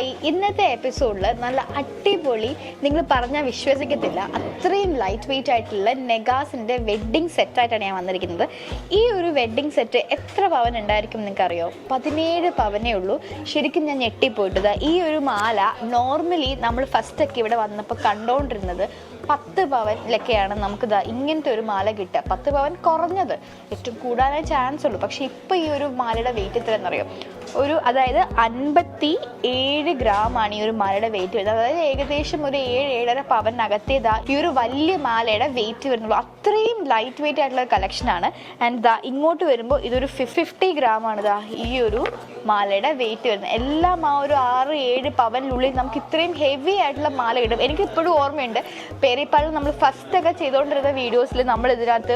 Hi. ഇന്നത്തെ എപ്പിസോഡിൽ നല്ല അടിപൊളി നിങ്ങൾ പറഞ്ഞാൽ വിശ്വസിക്കത്തില്ല. അത്രയും ലൈറ്റ് വെയിറ്റ് ആയിട്ടുള്ള നെഗാസിന്റെ വെഡ്ഡിങ് സെറ്റായിട്ടാണ് ഞാൻ വന്നിരിക്കുന്നത്. ഈ ഒരു വെഡ്ഡിങ് സെറ്റ് എത്ര പവൻ ഉണ്ടായിരിക്കും നിങ്ങൾക്കറിയോ? പതിനേഴ് പവനേ ഉള്ളൂ. ശരിക്കും ഞാൻ ഞെട്ടിപ്പോയിട്ടത് ഈ ഒരു മാല നോർമലി നമ്മൾ ഫസ്റ്റ് ഒക്കെ ഇവിടെ വന്നപ്പോൾ കണ്ടുകൊണ്ടിരുന്നത് പത്ത് പവനിലൊക്കെയാണ് നമുക്ക് ദാ ഇങ്ങനത്തെ ഒരു മാല കിട്ടുക. പത്ത് പവൻ കുറഞ്ഞത് ഏറ്റവും കൂടാനേ ചാൻസ് ഉള്ളൂ. പക്ഷെ ഇപ്പോൾ ഈ ഒരു മാലയുടെ വെയിറ്റ് എത്ര എന്നറിയോ ഒരു അതായത് അൻപത്തി ഏഴ് ഗ്രാമാണ് ഈ ഒരു മാലയുടെ വെയിറ്റ് വരുന്നത്. അതായത് ഏകദേശം ഒരു ഏഴ് ഏഴര പവനകത്തേതാ ഈ ഒരു വലിയ മാലയുടെ വെയിറ്റ് വരുന്നുള്ളൂ. അത്രയും ലൈറ്റ് വെയിറ്റ് ആയിട്ടുള്ള ഒരു കളക്ഷനാണ് ആൻഡ് ദാ ഇങ്ങോട്ട് വരുമ്പോൾ ഇതൊരു ഫിഫ്റ്റി ഗ്രാമാണ് ദാ ഈ ഒരു മാലയുടെ വെയിറ്റ് വരുന്നത്. എല്ലാം ആ ഒരു ആറ് ഏഴ് പവനിനുള്ളിൽ നമുക്ക് ഇത്രയും ഹെവി ആയിട്ടുള്ള മാല കിട്ടും. എനിക്ക് ഇപ്പോഴും ഓർമ്മയുണ്ട് പേരിപ്പാളിൽ നമ്മൾ ഫസ്റ്റ് ഒക്കെ ചെയ്തുകൊണ്ടിരുന്ന വീഡിയോസിൽ നമ്മൾ ഇതിനകത്ത്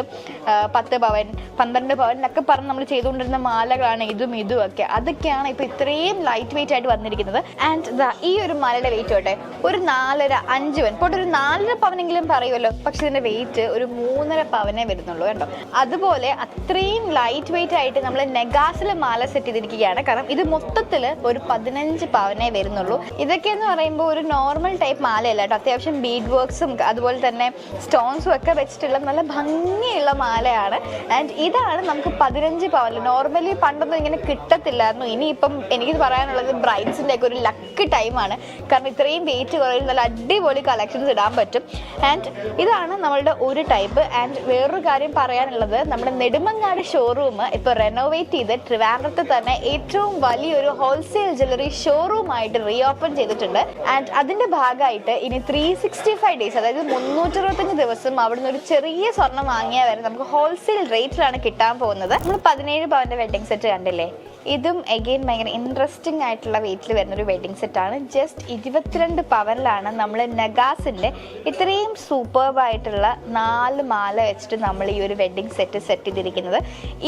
പത്ത് പവൻ പന്ത്രണ്ട് പവൻ എന്നൊക്കെ പറഞ്ഞ് നമ്മൾ ചെയ്തുകൊണ്ടിരുന്ന മാലകളാണ് ഇതും ഇതും ഒക്കെ. അതൊക്കെയാണ് ഇപ്പോൾ ഇത്രയും ലൈറ്റ് വെയിറ്റ് ആയിട്ട് വന്നിരിക്കുന്നത്. ആൻഡ് ഈ ഒരു മാലയുടെ വെയിറ്റ് ആട്ടെ ഒരു നാലര അഞ്ച് പവൻ. ഇപ്പോൾ ഒരു നാലര പവനെങ്കിലും പറയുമല്ലോ. പക്ഷെ ഇതിന്റെ വെയിറ്റ് ഒരു മൂന്നര പവനേ വരുന്നുള്ളൂ കേട്ടോ. അതുപോലെ അത്രയും ലൈറ്റ് വെയിറ്റ് ആയിട്ട് നമ്മൾ നെഗാസിൽ മാല സെറ്റ് ചെയ്തിരിക്കുകയാണ്. കാരണം ഇത് മൊത്തത്തിൽ ഒരു പതിനഞ്ച് പവനേ വരുന്നുള്ളൂ. ഇതൊക്കെ എന്ന് പറയുമ്പോൾ ഒരു നോർമൽ ടൈപ്പ് മാലയല്ല കേട്ടോ. അത്യാവശ്യം ബീഡ് വർക്ക്സും അതുപോലെ തന്നെ സ്റ്റോൺസും ഒക്കെ വെച്ചിട്ടുള്ള നല്ല ഭംഗിയുള്ള മാലയാണ്. ആൻഡ് ഇതാണ് നമുക്ക് പതിനഞ്ച് പവനിൽ നോർമലി പണ്ടൊന്നും ഇങ്ങനെ കിട്ടത്തില്ലായിരുന്നു. ഇനിയിപ്പം എനിക്ക് പറയാനുള്ളത് ബ്രൈഡ്സിന്റെ ഒക്കെ ഒരു ലക്ക് ടൈമാണ് കാരണം ഇത്രയും വെയിറ്റ് കുറയിൽ നല്ല അടിപൊളി കളക്ഷൻസ് ഇടാൻ പറ്റും. ആൻഡ് ഇതാണ് നമ്മളുടെ ഒരു ടൈപ്പ് ആൻഡ് വേറൊരു കാര്യം പറയാനുള്ളത് നമ്മുടെ നെടുമങ്ങാട് ഷോറൂം ഇപ്പോൾ റെനോവേറ്റ് ചെയ്ത് ട്രിവാൻഡ്രത്ത് തന്നെ ഏറ്റവും വലിയൊരു ഹോൾസെയിൽ ജ്വല്ലറി ഷോറൂം ആയിട്ട് റീ ഓപ്പൺ ചെയ്തിട്ടുണ്ട്. ആൻഡ് അതിന്റെ ഭാഗമായിട്ട് ഇനി ത്രീ സിക്സ്റ്റി ഫൈവ് ഡേയ്സ് അതായത് മുന്നൂറ്ററുപത്തഞ്ച് ദിവസം അവിടുന്ന് ഒരു ചെറിയ സ്വർണം വാങ്ങിയാൽ വരെ നമുക്ക് ഹോൾസെയിൽ റേറ്റിലാണ് കിട്ടാൻ പോകുന്നത്. നമ്മൾ പതിനേഴ് പവന്റെ വെഡിങ് സെറ്റ് കണ്ടില്ലേ? ഇതും എഗെയിൻ ഭയങ്കര ഇൻട്രസ്റ്റിംഗ് ആയിട്ടുള്ള വെയിറ്റിൽ വരുന്ന ഒരു വെഡിങ് സെറ്റാണ് ജസ്റ്റ് ഇരുപത്തിരണ്ട് പവനിലാണ് നമ്മൾ നഗാസിന്റെ ഇത്രയും സൂപ്പർബായിട്ടുള്ള നാല് മാല വെച്ചിട്ട് നമ്മൾ ഈ ഒരു വെഡിങ് സെറ്റ് സെറ്റ് ചെയ്തിരിക്കുന്നത്.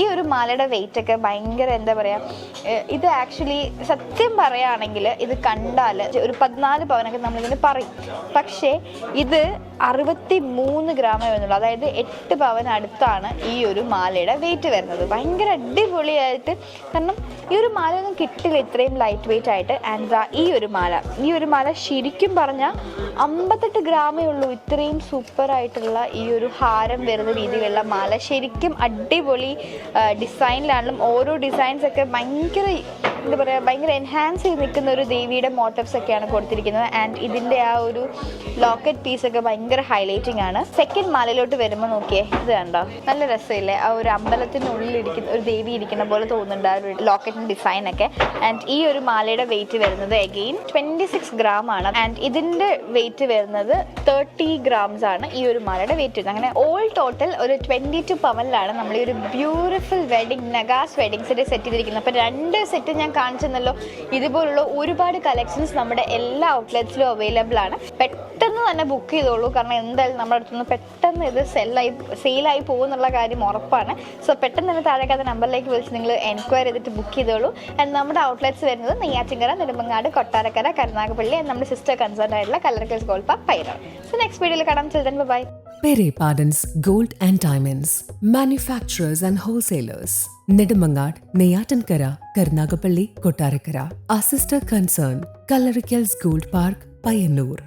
ഈ ഒരു മാലയുടെ വെയിറ്റ് ഒക്കെ ഭയങ്കര എന്താ പറയുക ഇത് ആക്ച്വലി സത്യം പറയുകയാണെങ്കിൽ ഇത് കണ്ടാൽ ഒരു പതിനാല് പവനൊക്കെ നമ്മളിതിന് പറയും. പക്ഷേ ഇത് അറുപത്തി മൂന്ന് ഗ്രാമേ വരുന്നുള്ളൂ അതായത് എട്ട് പവൻ അടുത്താണ് ഈ ഒരു മാലയുടെ വെയിറ്റ് വരുന്നത്. ഭയങ്കര അടിപൊളിയായിട്ട് കാരണം ഈ ഒരു മാലയൊന്നും കിട്ടില്ല ഇത്രയും ലൈറ്റ് വെയിറ്റ് ആയിട്ട് ആൻഡ് ഈ ഒരു മാല. ഈ ഒരു മാല ശരിക്കും പറഞ്ഞാൽ അമ്പത്തെട്ട് ഗ്രാമേ ഉള്ളൂ. ഇത്രയും സൂപ്പർ ആയിട്ടുള്ള ഈ ഒരു ഹാരം വരുന്ന രീതിയിലുള്ള മാല. ശരിക്കും അടിപൊളി ഡിസൈനിലാണെങ്കിലും ഓരോ ഡിസൈൻസ് ഒക്കെ ഭയങ്കര എന്താ പറയുക ഭയങ്കര എൻഹാൻസ് ചെയ്ത് നിൽക്കുന്ന ഒരു ദേവിയുടെ മോട്ടീവ്സ് ഒക്കെയാണ് കൊടുത്തിരിക്കുന്നത്. ആൻഡ് ഇതിന്റെ ആ ഒരു ലോക്കറ്റ് പീസൊക്കെ ഒക്കെ ഭയങ്കര ഹൈലൈറ്റിംഗ് ആണ്. സെക്കൻഡ് മാലയിലോട്ട് വരുമ്പോൾ നോക്കിയേ ഇത് കണ്ടോ? നല്ല രസമില്ലേ? ആ ഒരു അമ്പലത്തിനുള്ളിൽ ഇരിക്കുന്ന ഒരു ദേവി ഇരിക്കുന്ന പോലെ തോന്നുന്നുണ്ട് ആ ഒരു ലോക്കറ്റിന്റെ ഡിസൈൻ ഒക്കെ. ആൻഡ് ഈ ഒരു മാലയുടെ വെയിറ്റ് വരുന്നത് അഗെയിൻ ട്വന്റി സിക്സ് ഗ്രാം ആണ്. ആൻഡ് ഇതിന്റെ വെയിറ്റ് വരുന്നത് തേർട്ടി ഗ്രാംസ് ആണ് ഈ ഒരു മാലയുടെ വെയിറ്റ് വരുന്നത്. അങ്ങനെ ഓൾ ടോട്ടൽ ഒരു ട്വന്റി ടു പവനിലാണ് നമ്മൾ ഈ ഒരു ബ്യൂട്ടിഫുൾ വെഡിങ് നഗാസ് വെഡിങ് സെറ്റ് സെറ്റ് ചെയ്തിരിക്കുന്നത്. അപ്പോൾ രണ്ട് സെറ്റ് ഞാൻ കാണിച്ചെന്നല്ലോ. ഇതുപോലുള്ള ഒരുപാട് കളക്ഷൻസ് നമ്മുടെ എല്ലാ ഔട്ട്ലെറ്റ്സിലും അവൈലബിൾ ആണ്. പെട്ടെന്ന് തന്നെ ബുക്ക് ചെയ്തോളൂ കാരണം എന്തായാലും നമ്മുടെ അടുത്തുനിന്ന് പെട്ടെന്ന് ഇത് സെല്ലായി സെയിലായി പോകുന്നുള്ള കാര്യം ഉറപ്പാണ് സോ പെട്ടെന്ന് തന്നെ താഴേക്കാത്ത നമ്പറിലേക്ക് വിളിച്ച് നിങ്ങൾ എൻക്വയർ ചെയ്തിട്ട് ബുക്ക് ചെയ്തോളൂ നമ്മുടെ ഔട്ട്ലെറ്റ്സ് വരുന്നത് നെയ്യാറ്റിങ്കര നെടുമ്പങ്ങാട് കൊട്ടാരക്കര കരുനാഗപ്പള്ളി നമ്മുടെ സിസ്റ്റർ കൺസേൺ ആയിട്ടുള്ള ഗോൾഡ് പാർക്ക് പൈറ സോ നെക്സ്റ്റ് വീഡിയോയിൽ കാണാം till then bye Pere Pardon's Gold and Diamonds, manufacturers and wholesalers. Nedumangad Neyatankara, Karnagapalli, Kottarakara. Our sister concern, Kallarikals Gold Park, Payanur.